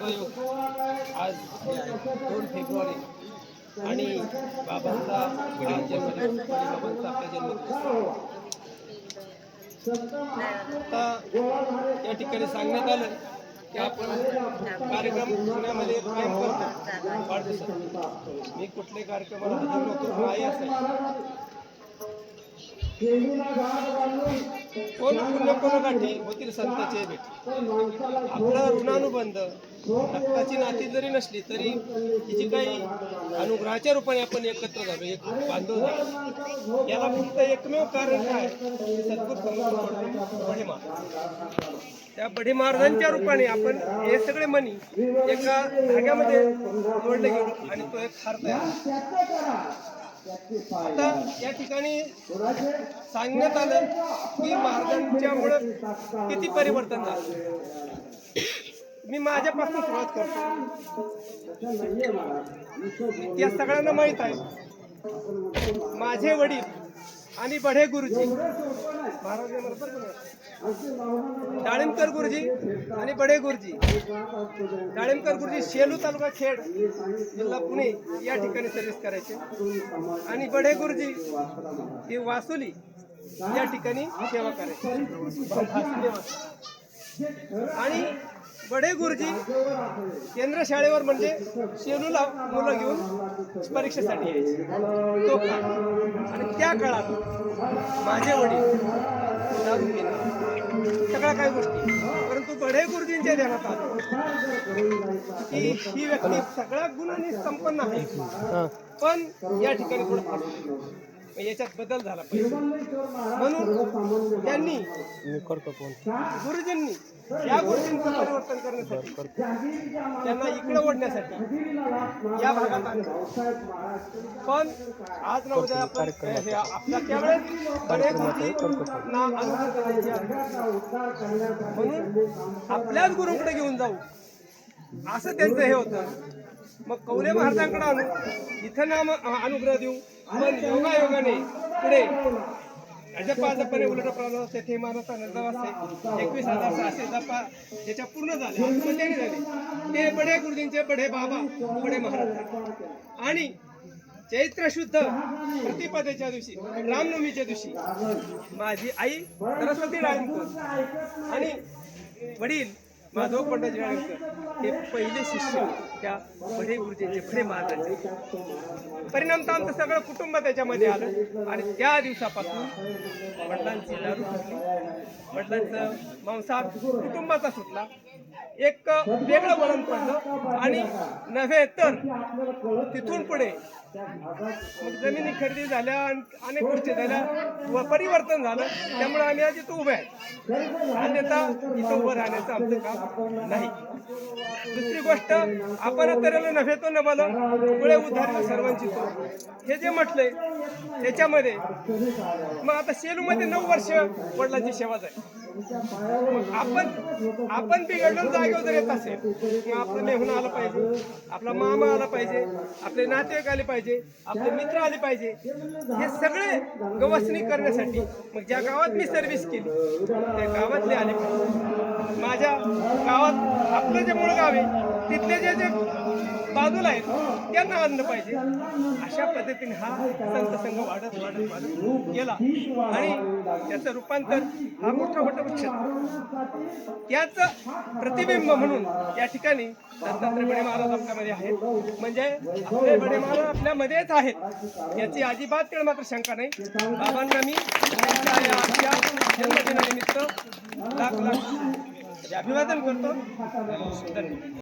सुदैव आज दोन फेब्रुवारी आणि बाबांचा जन्मदिवस बाबांचा आपला जन्मदिवस आता या ठिकाणी सांगण्यात आलं की आपण कार्यक्रम पुण्यामध्ये कायम करतो वाढदिवसात मी कुठल्याही कार्यक्रमाला हजर नव्हतो आई असायची कोण पुण्य कोण गाठी होतील संताचे भेटी. आपला ऋणानुबंध रक्ताची नाती जरी नसली तरी तिची काही अनुग्रहाच्या रूपाने आपण एकत्र झालो एक बांधव झालो. याला फक्त एकमेव कारण काय? की सद्गुरू बढे महाराज त्या बढे महाराजांच्या रूपाने आपण हे सगळे मनी एका धाग्यामध्ये जोडले गेलो आणि तो एक हार तयार आता या ठिकाणी सांगण्यात आलं की महाराजांच्यामुळं किती परिवर्तन झालं? मी माझ्यापासून सुरुवात करतो. या सगळ्यांना माहीत आहे माझे वडील आणि बढे गुरुजी. डाळिंबकर गुरुजी आणि बडे गुरुजी. डाळिंबकर गुरुजी शेलू तालुका खेड जिल्हा पुणे या ठिकाणी सर्व्हिस करायचे. आणि बढे गुरुजी हे वासुली या ठिकाणी सेवा करायची. आणि बडे गुरुजी केंद्र शाळेवर म्हणजे शेलूला मुलं घेऊन परीक्षेसाठी यायचे. आणि त्या काळात माझे वडील दारू सगळ्या काही गोष्टी. परंतु बडे गुरुजींच्या ध्यानात आलं. की ही व्यक्ती सगळ्या गुणांनी संपन्न आहे. पण या ठिकाणी थोडं याच्यात बदल झाला पाहिजे. म्हणून त्यांनी गुरुजींनी या गोष्टींचं परिवर्तन करण्यासाठी त्यांना इकडे ओढण्यासाठी या भागात आणलं. पण आज ना उद्या आपण हे आपल्या त्यावेळेस बरेच ना. म्हणून आपल्याच गुरुकडे घेऊन जाऊ. असं त्यांचं हे होतं. मग कौले महाराजांकडे आणू? इथं नाम अनुग्रह देऊ. पण योगायोगाने पुढे अजपाजपणे उलट प्राण तेथे मानसा असते एकवीस हजार सहाशे जपा ज्याच्या पूर्ण झाले आत्महत्याने झाले. ते बडे गुरुजींचे बडे बाबा बडे महाराज. आणि चैत्र शुद्ध प्रतिपदेच्या दिवशी रामनवमीच्या दिवशी माझी आई सरस्वती राळीकर आणि वडील माधव पंडित राळीकर हे पहिले शिष्य त्या बडे गुरुजींचे बडे महाराजांचे. परिणाम तर आमचं सगळं कुटुंब त्याच्यामध्ये आलं. आणि त्या दिवसापासून वडिलांची दारू वडिलांचं मांसाहार कुटुंबाचा सुटला. एक वेगळं वळण पडलं आणि नव्हे तर तिथून पुढे जमिनी खरेदी झाल्या आणि अनेक गोष्टी झाल्या व परिवर्तन झालं. त्यामुळे आम्ही आज इथं उभे आहे अन्यथा इथं उभं राहण्याचं आमचं काम नाही. दुसरी गोष्ट आपण तऱ्हेला नव्हे तो न बोल पुढे उद्धार सर्वांची तो हे जे म्हटलंय त्याच्यामध्ये मग आता सेलूमध्ये नऊ वर्ष वडिलांची सेवा आहे आपण आपण बिघडलं जागेवर येत असेल मग आपलं मेहून आलं पाहिजे. आपला मामा आला पाहिजे. आपले नातेवाईक आले पाहिजे. आपले मित्र आले पाहिजे. हे सगळे गवसणी करण्यासाठी मग ज्या गावात मी सर्व्हिस केली त्या गावातले आले पाहिजे. माझ्या गावात आपलं जे मूळ गाव आहे तिथले जे जे बाजूला आहेत. त्यांना आणलं पाहिजे. अशा पद्धतीने हा संत संघ वाढत वाढत वाढत गेला. आणि त्याचं रूपांतर हा मोठा मोठा वृक्ष त्याचं प्रतिबिंब म्हणून या ठिकाणी दत्तात्रय बडे महाराज आपल्यामध्ये आहेत. म्हणजे आपले बडे महाराज आपल्यामध्येच आहेत. याची अजिबात तिळ मात्र शंका नाही. बाबांना मी या जन्मदिनानिमित्त लाख लाख अभिवादन करतो. धन्यवाद.